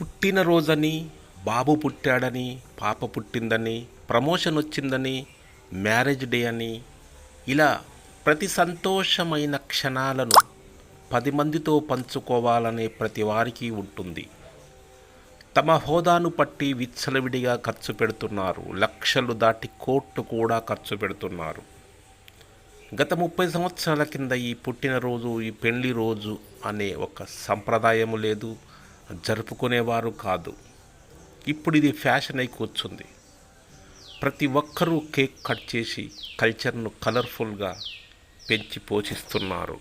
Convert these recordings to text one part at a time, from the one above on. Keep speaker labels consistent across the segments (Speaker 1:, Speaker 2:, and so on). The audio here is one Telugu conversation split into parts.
Speaker 1: పుట్టినరోజని బాబు పుట్టాడని పాప పుట్టిందని ప్రమోషన్ వచ్చిందని మ్యారేజ్ డే అని ఇలా ప్రతి సంతోషమైన క్షణాలను పది మందితో పంచుకోవాలనే ప్రతి వారికి ఉంటుంది. తమ హోదాను పట్టి విచ్చలవిడిగా ఖర్చు పెడుతున్నారు. లక్షలు దాటి కోట్లు కూడా ఖర్చు పెడుతున్నారు. గత ముప్పై సంవత్సరాల కింద ఈ పుట్టినరోజు ఈ పెళ్ళి రోజు అనే ఒక సంప్రదాయము లేదు. జరుపుకునేవారు కాదు. ఇప్పుడు ఇది ఫ్యాషన్ అయి కూర్చుంది ప్రతి ఒక్కరూ కేక్ కట్ చేసి కల్చర్ను కలర్ఫుల్గా పెంచి పోషిస్తున్నారు.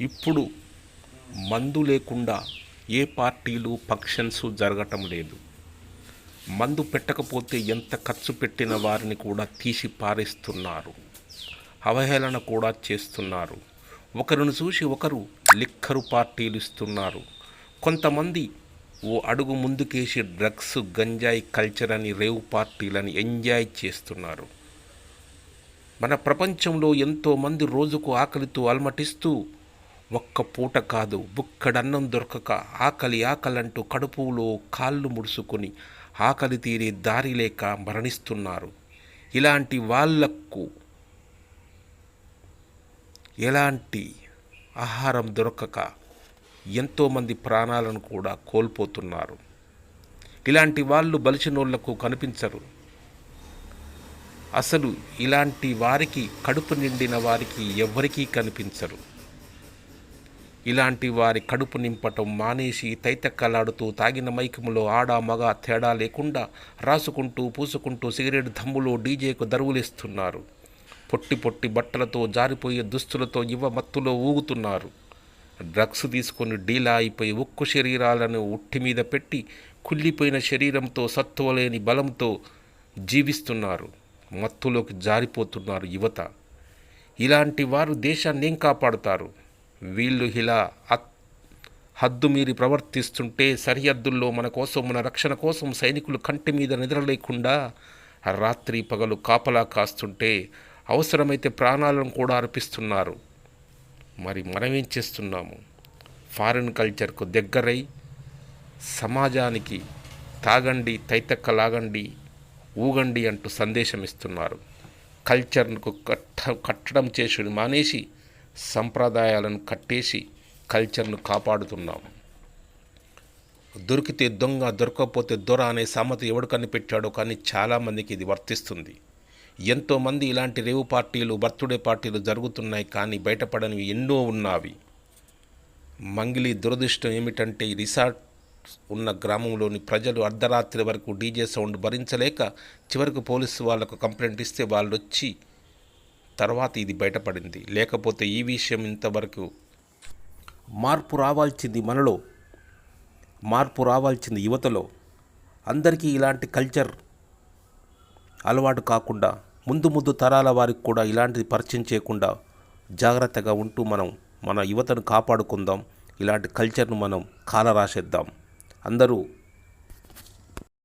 Speaker 1: ఇప్పుడు మందు లేకుండా ఏ పార్టీలు ఫంక్షన్స్ జరగటం లేదు. మందు పెట్టకపోతే ఎంత ఖర్చు పెట్టిన వారిని కూడా తీసి పారేస్తున్నారు. అవహేళన కూడా చేస్తున్నారు. ఒకరిని చూసి ఒకరు లిక్కరు పార్టీలు ఇస్తున్నారు. కొంతమంది ఓ అడుగు ముందుకేసి డ్రగ్స్ గంజాయి కల్చర్ అని రేవు పార్టీలని ఎంజాయ్ చేస్తున్నారు. మన ప్రపంచంలో ఎంతోమంది రోజుకు ఆకలితో అలమటిస్తూ ఒక్క పూట కాదు బుక్కడన్నం దొరకక ఆకలి ఆకలంటూ కడుపులో కాళ్ళు ముడుచుకొని ఆకలి తీరే దారి లేక మరణిస్తున్నారు. ఇలాంటి వాళ్ళకు ఎలాంటి ఆహారం దొరకక ఎంతోమంది ప్రాణాలను కూడా కోల్పోతున్నారు. ఇలాంటి వాళ్ళు బలిచినోళ్ళకు కనిపించరు. అసలు ఇలాంటి వారికి కడుపు నిండిన వారికి ఎవ్వరికీ కనిపించరు. ఇలాంటి వారి కడుపు నింపటం మానేసి తైతక్కలాడుతూ తాగిన మైకములో ఆడ మగ తేడా లేకుండా రాసుకుంటూ పూసుకుంటూ సిగరెట్ దమ్ములో డీజేకు దరువులిస్తున్నారు. పొట్టి పొట్టి బట్టలతో జారిపోయే దుస్తులతో యువ మత్తులో ఊగుతున్నారు. డ్రగ్స్ తీసుకొని డీలా అయిపోయి ఉక్కు శరీరాలను ఉట్టి మీద పెట్టి కుళ్ళిపోయిన శరీరంతో సత్తువలేని బలంతో జీవిస్తున్నారు. మత్తులోకి జారిపోతున్నారు యువత. ఇలాంటి వారు దేశాన్ని ఏం కాపాడుతారు? వీళ్ళు ఇలా హద్దు మీరి ప్రవర్తిస్తుంటే సరిహద్దుల్లో మన కోసం మన రక్షణ కోసం సైనికులు కంటి మీద నిద్రలేకుండా రాత్రి పగలు కాపలా కాస్తుంటే అవసరమైతే ప్రాణాలను కూడా అర్పిస్తున్నారు. మరి మనమేం చేస్తున్నాము? ఫారిన్ కల్చర్కు దగ్గరై సమాజానికి తాగండి తైతక్కలాగండి ఊగండి అంటూ సందేశం ఇస్తున్నారు. కల్చర్కు కట్ట కట్టడం చేసుడు మానేసి సంప్రదాయాలను కట్టేసి కల్చర్ను కాపాడుతున్నాం. దొరికితే దొంగ దొరకకపోతే దొర అనే సామెత ఎవడు కనిపెట్టాడో కానీ చాలామందికి ఇది వర్తిస్తుంది. ఎంతోమంది ఇలాంటి రేవు పార్టీలు బర్త్డే పార్టీలు జరుగుతున్నాయి కానీ బయటపడనివి ఎన్నో ఉన్నావి. మంగిలి దురదృష్టం ఏమిటంటే రిసార్ట్ ఉన్న గ్రామంలోని ప్రజలు అర్ధరాత్రి వరకు డీజే సౌండ్ భరించలేక చివరికి పోలీసు వాళ్ళకు కంప్లైంట్ ఇస్తే వాళ్ళు వచ్చి తర్వాత ఇది బయటపడింది. లేకపోతే ఈ విషయం ఇంతవరకు మార్పు రావాల్సింది మనలో మార్పు రావాల్సింది యువతలో. అందరికీ ఇలాంటి కల్చర్ అలవాటు కాకుండా ముందు ముందు తరాల వారికి కూడా ఇలాంటిది పరిచయం చేయకుండా జాగ్రత్తగా ఉంటూ మనం మన యువతను కాపాడుకుందాం. ఇలాంటి కల్చర్ను మనం కాలరాసేద్దాం. అందరూ